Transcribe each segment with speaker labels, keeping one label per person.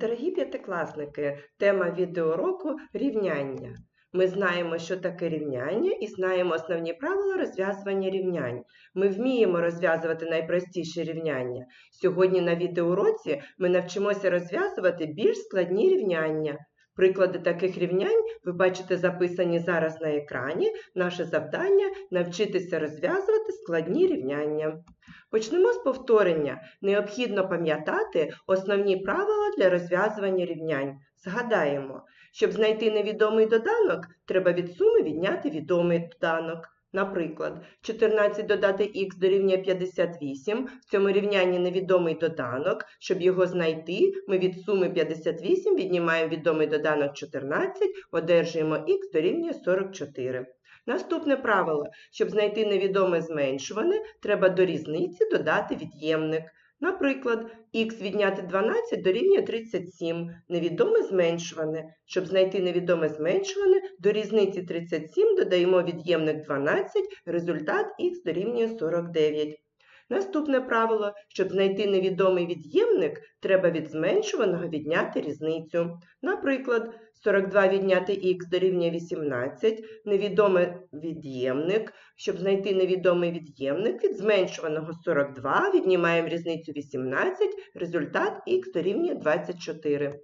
Speaker 1: Дорогі п'ятикласники, тема відеоуроку рівняння. Ми знаємо, що таке рівняння, і знаємо основні правила розв'язування рівнянь. Ми вміємо розв'язувати найпростіші рівняння. Сьогодні на відеоуроці ми навчимося розв'язувати більш складні рівняння. Приклади таких рівнянь ви бачите записані зараз на екрані. Наше завдання навчитися розв'язувати складні рівняння. Почнемо з повторення. Необхідно пам'ятати основні правила для розв'язування рівнянь. Згадаємо, щоб знайти невідомий доданок, треба від суми відняти відомий доданок. Наприклад, 14 додати х дорівнює 58. В цьому рівнянні невідомий доданок. Щоб його знайти, ми від суми 58 віднімаємо відомий доданок 14, одержуємо х дорівнює 44. Наступне правило. Щоб знайти невідоме зменшуване, треба до різниці додати від'ємник. Наприклад, х відняти 12 дорівнює 37, невідоме зменшуване. Щоб знайти невідоме зменшуване, до різниці 37 додаємо від'ємник 12, результат х дорівнює 49. Наступне правило. Щоб знайти невідомий від'ємник, треба від зменшуваного відняти різницю. Наприклад, 42 відняти х дорівнює 18, невідомий від'ємник. Щоб знайти невідомий від'ємник, від зменшуваного 42 віднімаємо різницю 18, результат х дорівнює 24.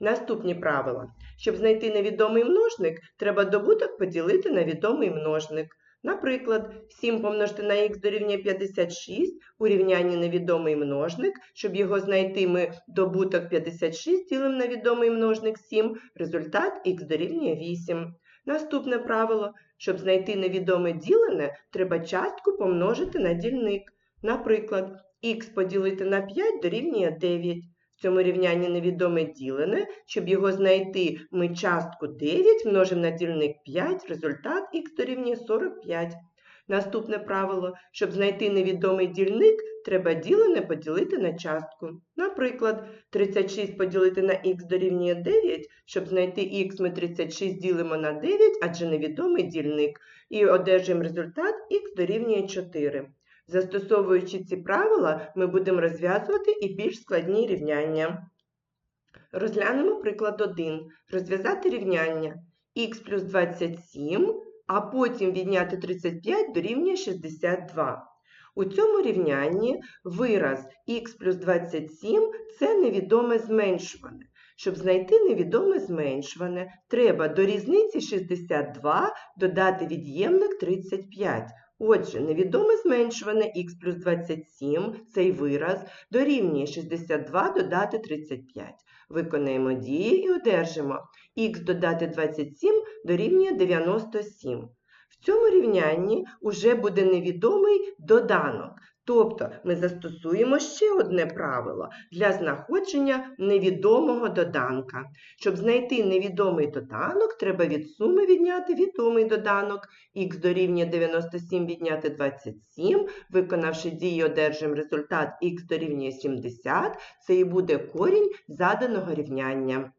Speaker 1: Наступні правила. Щоб знайти невідомий множник, треба добуток поділити на відомий множник. Наприклад, 7 помножити на х дорівнює 56 у рівнянні невідомий множник. Щоб його знайти, ми добуток 56 ділимо на відомий множник 7, результат х дорівнює 8. Наступне правило. Щоб знайти невідоме ділене, треба частку помножити на дільник. Наприклад, х поділити на 5 дорівнює 9. В цьому рівнянні невідоме ділене. Щоб його знайти, ми частку 9 множимо на дільник 5, результат х дорівнює 45. Наступне правило. Щоб знайти невідомий дільник, треба ділене поділити на частку. Наприклад, 36 поділити на х дорівнює 9. Щоб знайти х, ми 36 ділимо на 9, адже невідомий дільник. І одержуємо результат х дорівнює 4. Застосовуючи ці правила, ми будемо розв'язувати і більш складні рівняння. Розглянемо приклад 1. Розв'язати рівняння х плюс 27, а потім відняти 35 дорівнює 62. У цьому рівнянні вираз х плюс 27 це невідоме зменшуване. Щоб знайти невідоме зменшуване, треба до різниці 62 додати від'ємник 35. Отже, невідоме зменшуване х плюс 27, цей вираз, дорівнює 62 додати 35. Виконаємо дії і одержимо х додати 27 дорівнює 97. В цьому рівнянні вже буде невідомий доданок. Тобто ми застосуємо ще одне правило для знаходження невідомого доданка. Щоб знайти невідомий доданок, треба від суми відняти відомий доданок. Х дорівнює 97 відняти 27. Виконавши дії, одержимо результат х дорівнює 70. Це і буде корінь заданого рівняння.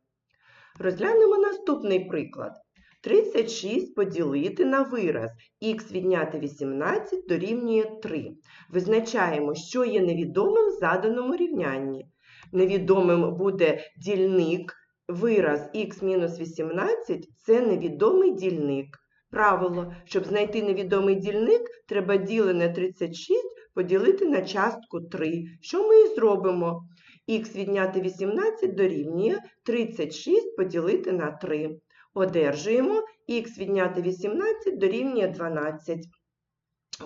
Speaker 1: Розглянемо наступний приклад. 36 поділити на вираз х відняти 18 дорівнює 3. Визначаємо, що є невідомим в заданому рівнянні. Невідомим буде дільник, вираз х-18 це невідомий дільник. Правило, щоб знайти невідомий дільник, треба ділене 36 поділити на частку 3. Що ми і зробимо? х відняти 18 дорівнює 36 поділити на 3. Одержуємо х відняти 18 дорівнює 12.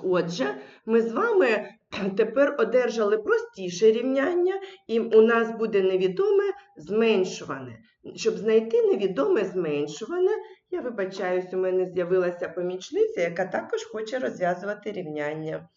Speaker 1: Отже, ми з вами тепер одержали простіше рівняння, і у нас буде невідоме зменшуване. Щоб знайти невідоме зменшуване, я вибачаюсь, у мене з'явилася помічниця, яка також хоче розв'язувати рівняння.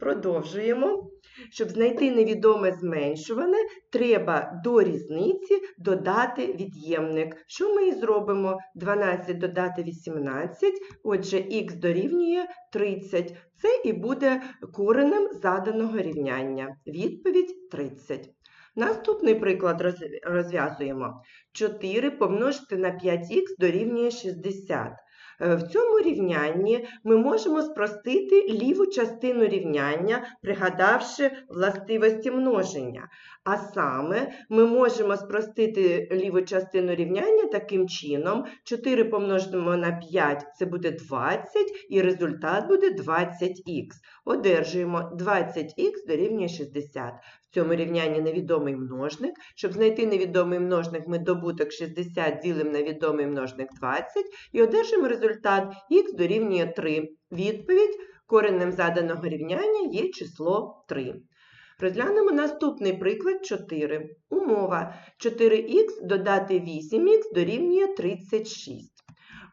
Speaker 1: Продовжуємо. Щоб знайти невідоме зменшуване, треба до різниці додати від'ємник. Що ми і зробимо? 12 додати 18, отже, х дорівнює 30. Це і буде коренем заданого рівняння. Відповідь 30. Наступний приклад розв'язуємо. 4 помножити на 5х дорівнює 60. Е, В цьому рівнянні ми можемо спростити ліву частину рівняння, пригадавши властивості множення. А саме ми можемо спростити ліву частину рівняння таким чином: 4 помножимо на 5 це буде 20, і результат буде 20х. Одержуємо 20х дорівнює 60. В цьому рівнянні невідомий множник. Щоб знайти невідомий множник, ми добуток 60 ділимо на відомий множник 20 і одержимо результат х дорівнює 3. Відповідь коренем заданого рівняння є число 3. Розглянемо наступний приклад 4. Умова 4х додати 8х дорівнює 36.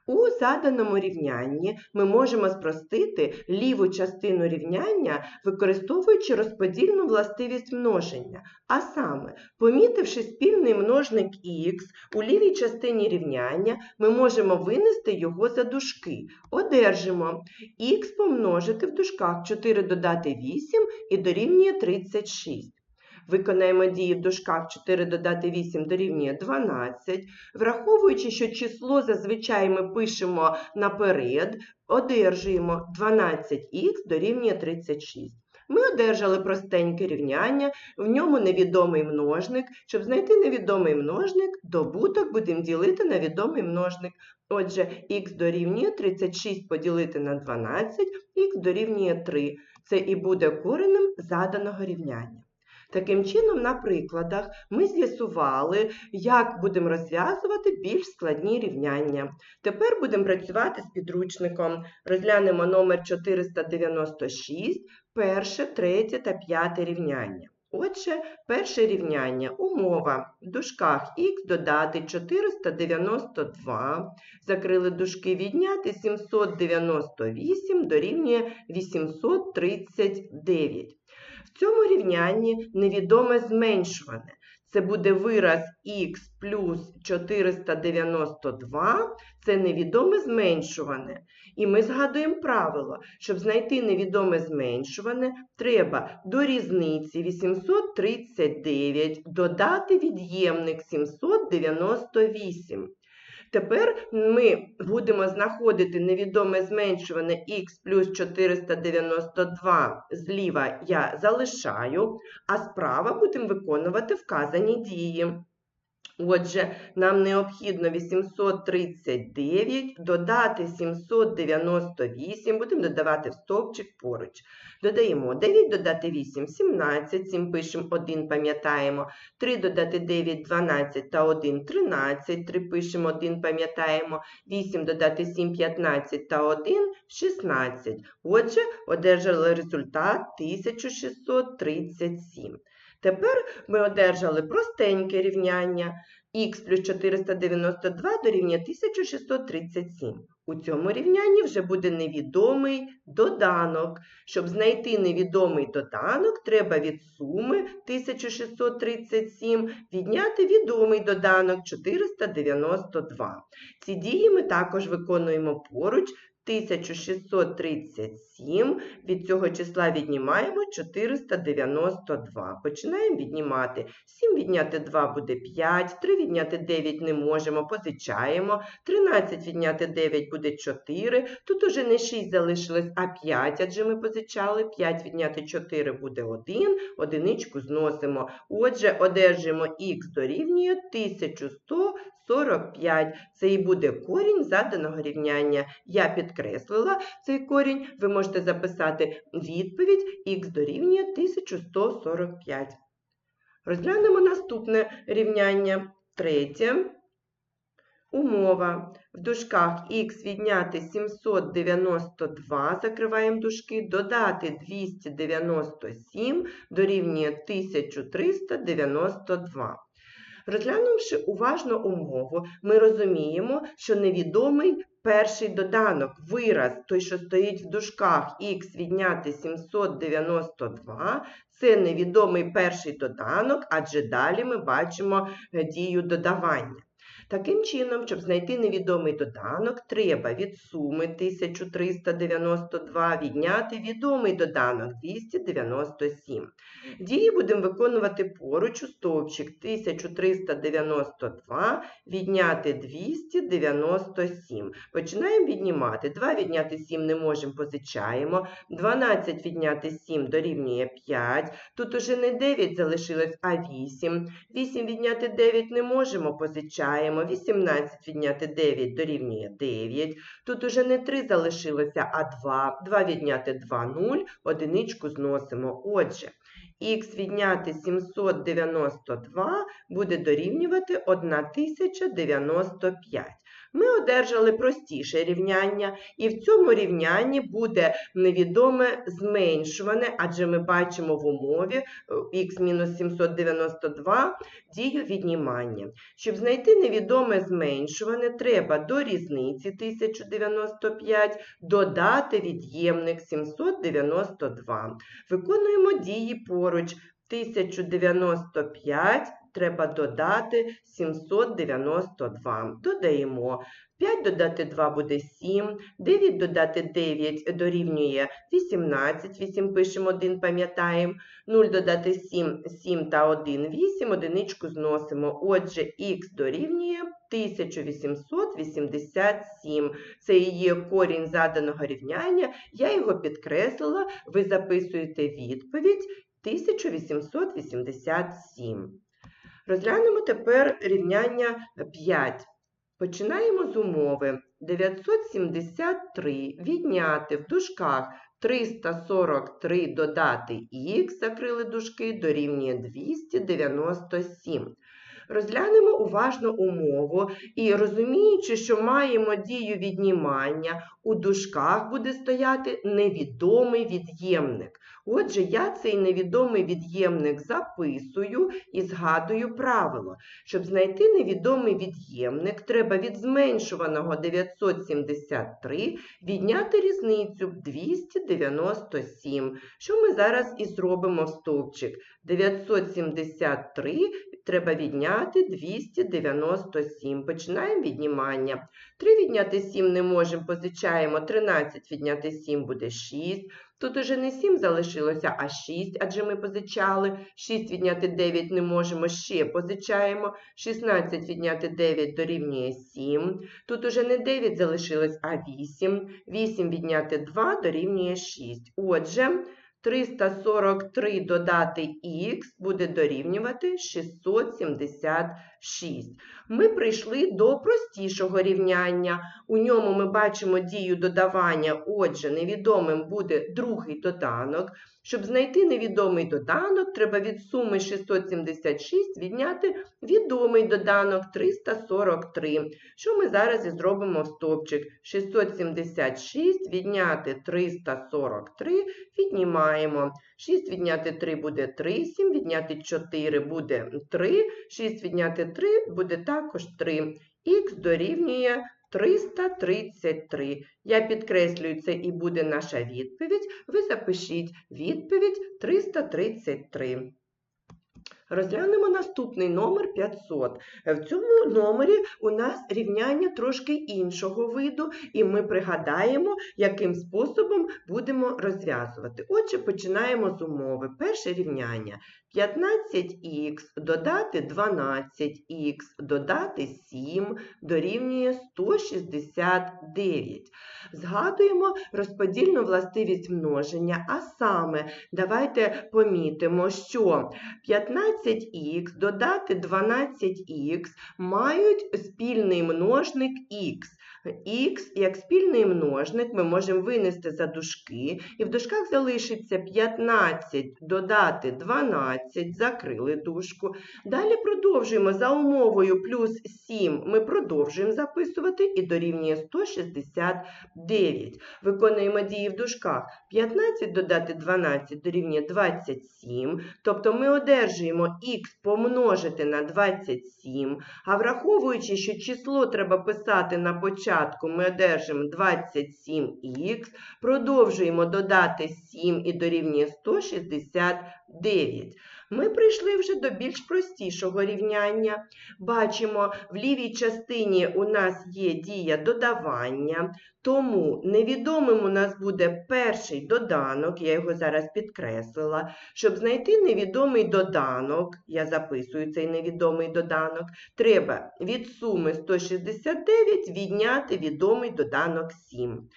Speaker 1: У заданому рівнянні ми можемо спростити ліву частину рівняння, використовуючи розподільну властивість множення. А саме, помітивши спільний множник х у лівій частині рівняння, ми можемо винести його за дужки. Одержимо х помножити в дужках 4 додати 8 і дорівнює 36. Виконаємо дії в дужках 4 додати 8 дорівнює 12. Враховуючи, що число зазвичай ми пишемо наперед, одержуємо 12х дорівнює 36. Ми одержали простеньке рівняння, в ньому невідомий множник. Щоб знайти невідомий множник, добуток будемо ділити на відомий множник. Отже, х дорівнює 36 поділити на 12, х дорівнює 3. Це і буде коренем заданого рівняння. Таким чином, на прикладах ми з'ясували, як будемо розв'язувати більш складні рівняння. Тепер будемо працювати з підручником. Розглянемо номер 496, перше, третє та п'яте рівняння. Отже, перше рівняння умова в дужках х додати 492, закрили дужки відняти 798 дорівнює 839. В цьому рівнянні невідоме зменшуване. Це буде вираз х плюс 492, це невідоме зменшуване. І ми згадуємо правило, щоб знайти невідоме зменшуване, треба до різниці 839 додати від'ємник 798. Тепер ми будемо знаходити невідоме зменшуване х плюс 492 зліва я залишаю, а справа будемо виконувати вказані дії. Отже, нам необхідно 839 додати 798, будемо додавати в стовпчик поруч. Додаємо 9 додати 8 17, 7 пишемо 1, пам'ятаємо, 3 додати 9 12 та 1 13, 3 пишемо 1, пам'ятаємо, 8 додати 7 15 та 1 16. Отже, одержали результат 1637. Тепер ми одержали простеньке рівняння х плюс 492 дорівнює 1637. У цьому рівнянні вже буде невідомий доданок. Щоб знайти невідомий доданок, треба від суми 1637 відняти відомий доданок 492. Ці дії ми також виконуємо поруч. 1637, від цього числа віднімаємо 492. Починаємо віднімати. 7 відняти 2 буде 5, 3 відняти 9 не можемо, позичаємо. 13 відняти 9 буде 4. Тут уже не 6 залишилось, а 5, адже ми позичали. 5 відняти 4 буде 1, одиничку зносимо. Отже, одержуємо х дорівнює 1145. Це і буде корінь заданого рівняння. Я підкреслила цей корінь, ви можете записати відповідь х дорівнює 1145. Розглянемо наступне рівняння. Третє. Умова. В дужках х відняти 792, закриваємо дужки, додати 297 дорівнює 1392. Розглянувши уважно умову, ми розуміємо, що невідомий перший доданок, вираз, той, що стоїть в дужках х відняти 792, це невідомий перший доданок, адже далі ми бачимо е, дію додавання. Таким чином, щоб знайти невідомий доданок, треба від суми 1392 відняти відомий доданок 297. Дії будемо виконувати поруч у стовпчик 1392 відняти 297. Починаємо віднімати. 2 відняти 7 не можемо, позичаємо. 12 відняти 7 дорівнює 5. Тут уже не 9 залишилось, а 8. 8 відняти 9 не можемо, позичаємо. 18 відняти 9 дорівнює 9. Тут уже не 3 залишилося, а 2. 2 відняти 2 – 0. Одиничку зносимо. Отже, х відняти 792 буде дорівнювати 1095. Ми одержали простіше рівняння, і в цьому рівнянні буде невідоме зменшуване, адже ми бачимо в умові х-792 дію віднімання. Щоб знайти невідоме зменшуване, треба до різниці 1095 додати від'ємник 792. Виконуємо дії поруч. 1095 треба додати 792. Додаємо. 5 додати 2 буде 7, 9 додати 9 дорівнює 18, 8 пишемо 1, пам'ятаємо, 0 додати 7, 7 та 1, 8, одиничку зносимо. Отже, х дорівнює 1887. Це і є корінь заданого рівняння. Я його підкреслила, ви записуєте відповідь 1887. Розглянемо тепер рівняння 5. Починаємо з умови 973 відняти в дужках 343 додати х, закрили дужки, дорівнює 297. Розглянемо уважно умову і розуміючи, що маємо дію віднімання, у дужках буде стояти невідомий від'ємник. Отже, я цей невідомий від'ємник записую і згадую правило. Щоб знайти невідомий від'ємник, треба від зменшуваного 973 відняти різницю 297, що ми зараз і зробимо в стовпчик. 973 треба відняти 297. Починаємо віднімання. 3 відняти 7 не можемо, позичаємо. 13 відняти 7 буде 6. Тут уже не 7 залишилося, а 6, адже ми позичали. 6 відняти 9 не можемо, ще позичаємо. 16 відняти 9 дорівнює 7. Тут уже не 9 залишилось, а 8. 8 відняти 2 дорівнює 6. Отже, 343 додати х буде дорівнювати 676. Ми прийшли до простішого рівняння. У ньому ми бачимо дію додавання, отже, невідомим буде другий доданок. Щоб знайти невідомий доданок, треба від суми 676 відняти відомий доданок 343. Що ми зараз і зробимо в стопчик? 676 відняти 343 віднімаємо. 6 відняти 3 буде 3, 7 відняти 4 буде 3, 6 відняти 3 буде також 3. Х дорівнює 333. Я підкреслюю, це і буде наша відповідь. Ви запишіть відповідь 333. Розглянемо наступний номер 500. В цьому номері у нас рівняння трошки іншого виду, і ми пригадаємо, яким способом будемо розв'язувати. Отже, починаємо з умови. Перше рівняння 15х додати 12х додати 7 дорівнює 169. Згадуємо розподільну властивість множення, а саме, давайте помітимо, що 15х додати 12х мають спільний множник х. Х як спільний множник ми можемо винести за дужки, і в дужках залишиться 15 додати 12, закрили дужку. Далі продовжуємо за умовою плюс 7, ми продовжуємо записувати і дорівнює 169. Виконуємо дії в дужках. 15 додати 12 дорівнює 27, тобто ми одержуємо х помножити на 27, а враховуючи, що число треба писати на початку, ми одержимо 27х, продовжуємо додати 7 і дорівнює 169. Ми прийшли вже до більш простішого рівняння. Бачимо, в лівій частині у нас є дія додавання, тому невідомим у нас буде перший доданок, я його зараз підкреслила. Щоб знайти невідомий доданок, я записую цей невідомий доданок, треба від суми 169 відняти відомий доданок 7.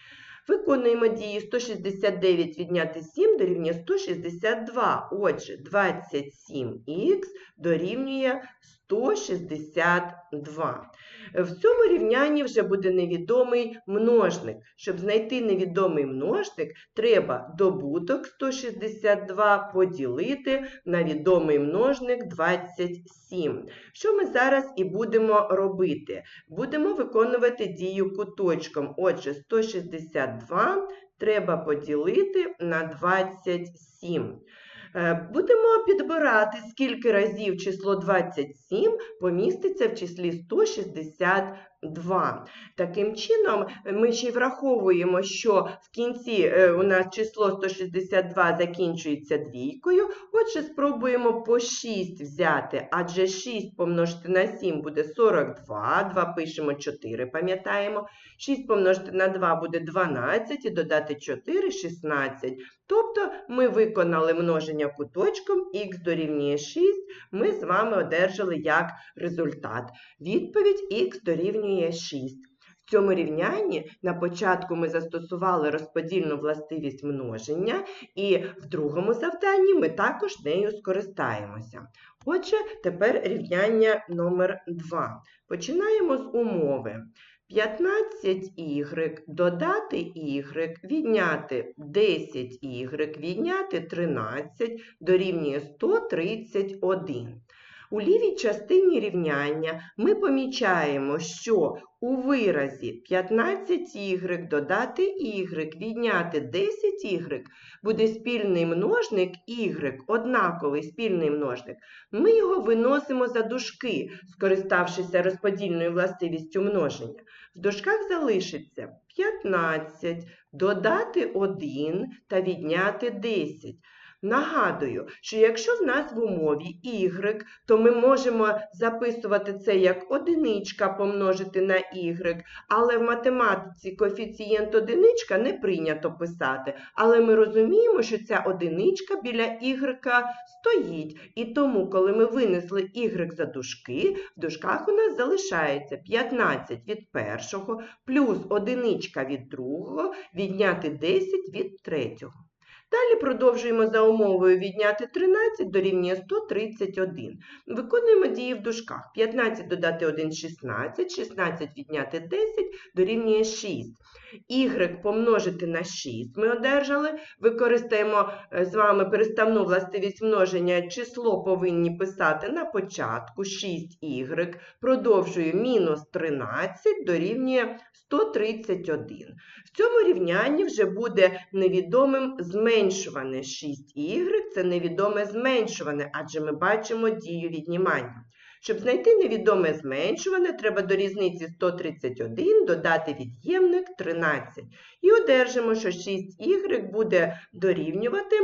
Speaker 1: Виконуємо дії 169 відняти 7 дорівнює 162. Отже, 27х дорівнює 162. В цьому рівнянні вже буде невідомий множник. Щоб знайти невідомий множник, треба добуток 162 поділити на відомий множник 27. Що ми зараз і будемо робити? Будемо виконувати дію куточком. Отже, 162 треба поділити на 27. Е, Будемо підбирати, скільки разів число 27 поміститься в числі 162. Таким чином, ми ще й враховуємо, що в кінці е, у нас число 162 закінчується двійкою. Отже, спробуємо по 6 взяти, адже 6 помножити на 7 буде 42, 2 пишемо 4, пам'ятаємо. 6 помножити на 2 буде 12 і додати 4 – 16. Тобто ми виконали множення куточком, х дорівнює 6, ми з вами одержали як результат. Відповідь х дорівнює 6. В цьому рівнянні на початку ми застосували розподільну властивість множення, і в другому завданні ми також нею скористаємося. Отже, тепер рівняння номер 2. Починаємо з умови. 15y додати y, відняти 10y, відняти 13 дорівнює 131. У лівій частині рівняння ми помічаємо, що у виразі 15y додати y, відняти 10y буде спільний множник y, однаковий спільний множник. Ми його виносимо за дужки, скориставшися розподільною властивістю множення. В дужках залишиться 15, додати 1 та відняти 10. Нагадую, що якщо в нас в умові y, то ми можемо записувати це як одиничка помножити на y, але в математиці коефіцієнт одиничка не прийнято писати. Але ми розуміємо, що ця одиничка біля y стоїть. І тому, коли ми винесли y за дужки, в дужках у нас залишається 15 від першого, плюс одиничка від другого, відняти 10 від третього. Далі продовжуємо за умовою відняти 13 дорівнює 131. Виконуємо дії в дужках. 15 додати 1 – 16, 16 відняти 10 дорівнює 6. Y помножити на 6 ми одержали. Використаємо е, з вами переставну властивість множення. Число повинні писати на початку 6y. Продовжую мінус 13 дорівнює 131. В цьому рівнянні вже буде невідомим зменшуване 6y, це невідоме зменшуване, адже ми бачимо дію віднімання. Щоб знайти невідоме зменшуване, треба до різниці 131 додати від'ємник 13. І одержимо, що 6y буде дорівнювати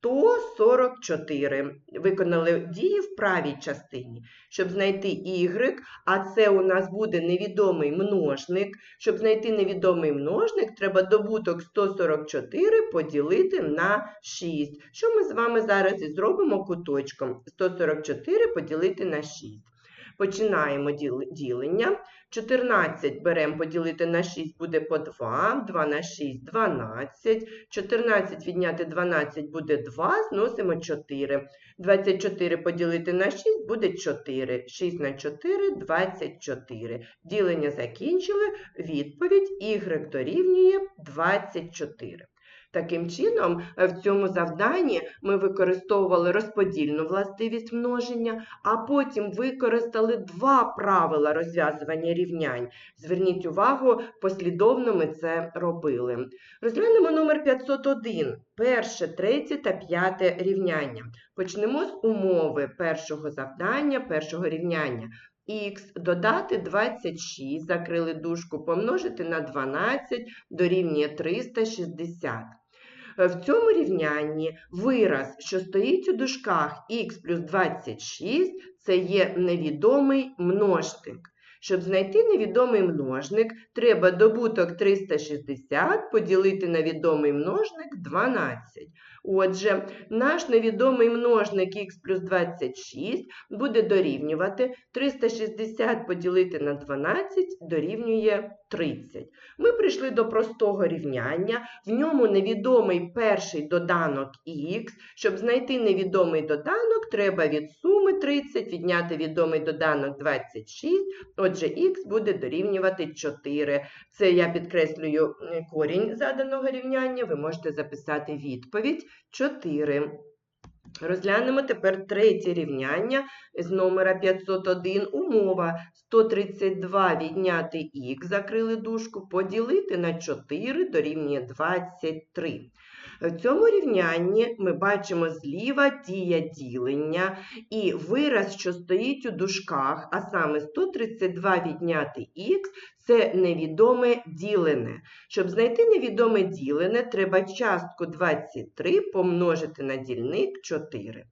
Speaker 1: 144. Виконали дії в правій частині. Щоб знайти y, а це у нас буде невідомий множник. Щоб знайти невідомий множник, треба добуток 144 поділити на 6. Що ми з вами зараз і зробимо куточком? 144 поділити на 6. Починаємо ділення. 14 беремо поділити на 6 буде по 2, 2 на 6 – 12, 14 відняти 12 буде 2, зносимо 4. 24 поділити на 6 буде 4, 6 на 4 – 24. Ділення закінчили, відповідь y дорівнює 24. Таким чином, е, в цьому завданні ми використовували розподільну властивість множення, а потім використали два правила розв'язування рівнянь. Зверніть увагу, послідовно ми це робили. Розглянемо номер 501, перше, третє та п'яте рівняння. Почнемо з умови першого завдання, першого рівняння. Х додати 26, закрили дужку, помножити на 12 дорівнює 360. Е, В цьому рівнянні вираз, що стоїть у дужках х плюс 26, це є невідомий множник. Щоб знайти невідомий множник, треба добуток 360 поділити на відомий множник 12. Отже, наш невідомий множник х плюс 26 буде дорівнювати 360 поділити на 12 дорівнює 30. Ми прийшли до простого рівняння, в ньому невідомий перший доданок х. Щоб знайти невідомий доданок, треба від суми 30 відняти відомий доданок 26, отже х буде дорівнювати 4. Це я підкреслюю корінь заданого рівняння, ви можете записати відповідь 4. Розглянемо тепер третє рівняння з номера 501. Умова 132 відняти х, закрили дужку, поділити на 4 дорівнює 23. В цьому рівнянні ми бачимо зліва дія ділення і вираз, що стоїть у дужках, а саме 132 відняти х, це невідоме ділене. Щоб знайти невідоме ділене, треба частку 23 помножити на дільник 4.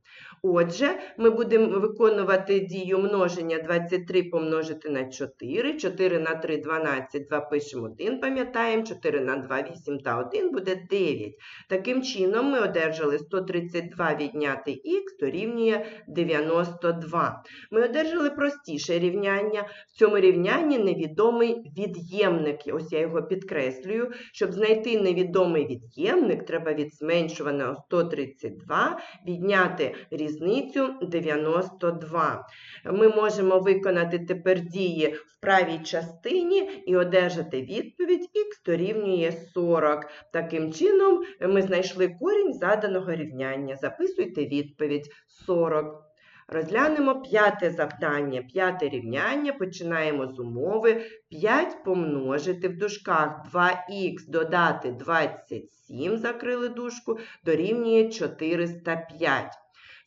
Speaker 1: Отже, ми будемо виконувати дію множення 23 помножити на 4. 4 на 3 – 12, 2 пишемо 1, пам'ятаємо, 4 на 2 – 8 та 1 буде 9. Таким чином ми одержали 132 відняти х дорівнює 92. Ми одержали простіше рівняння. В цьому рівнянні невідомий від'ємник. Ось я його підкреслюю. Щоб знайти невідомий від'ємник, треба від зменшуваного 132 відняти різницю 92. Ми можемо виконати тепер дії в правій частині і одержати відповідь х дорівнює 40. Таким чином, ми знайшли корінь заданого рівняння. Записуйте відповідь 40. Розглянемо п'яте завдання. П'яте рівняння. Починаємо з умови 5 помножити в дужках 2х додати 27, закрили дужку, дорівнює 405.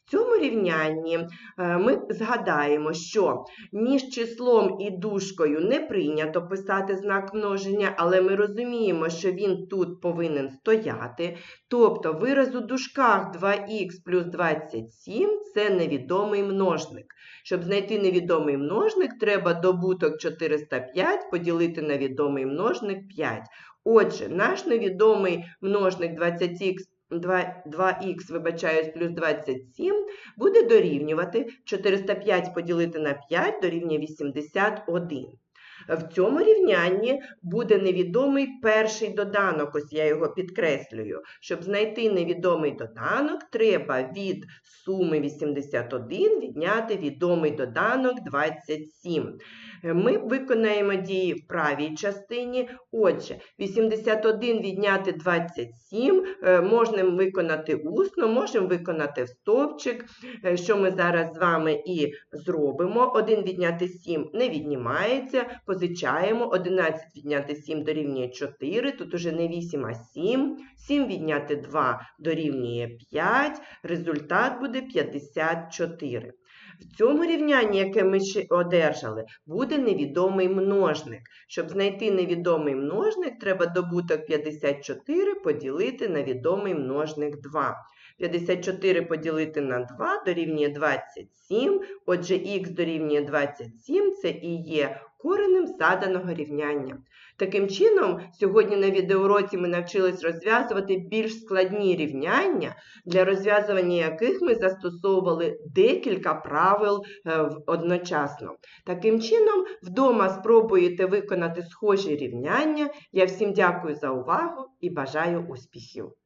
Speaker 1: В цьому рівнянні е, ми згадаємо, що між числом і дужкою не прийнято писати знак множення, але ми розуміємо, що він тут повинен стояти. Тобто вираз у дужках 2х плюс 27 це невідомий множник. Щоб знайти невідомий множник, треба добуток 405 поділити на відомий множник 5. Отже, наш невідомий множник 20х 2, 2х, вибачаюсь, плюс 27 буде дорівнювати 405 поділити на 5 дорівнює 81. В цьому рівнянні буде невідомий перший доданок, ось я його підкреслюю. Щоб знайти невідомий доданок, треба від суми 81 відняти відомий доданок 27. Ми виконаємо дії в правій частині. Отже, 81 відняти 27 е, можна виконати усно, можемо виконати в стовпчик, е, що ми зараз з вами і зробимо. 1 відняти 7 не віднімається, позичаємо. 11 відняти 7 дорівнює 4, тут уже не 8, а 7. 7 відняти 2 дорівнює 5, результат буде 54. В цьому рівнянні, яке ми ще одержали, буде невідомий множник. Щоб знайти невідомий множник, треба добуток 54 поділити на відомий множник 2. 54 поділити на 2 дорівнює 27, отже х дорівнює 27 це і є коренем заданого рівняння. Таким чином, сьогодні на відеоуроці ми навчились розв'язувати більш складні рівняння, для розв'язування яких ми застосовували декілька правил е, одночасно. Таким чином, вдома спробуєте виконати схожі рівняння. Я всім дякую за увагу і бажаю успіхів!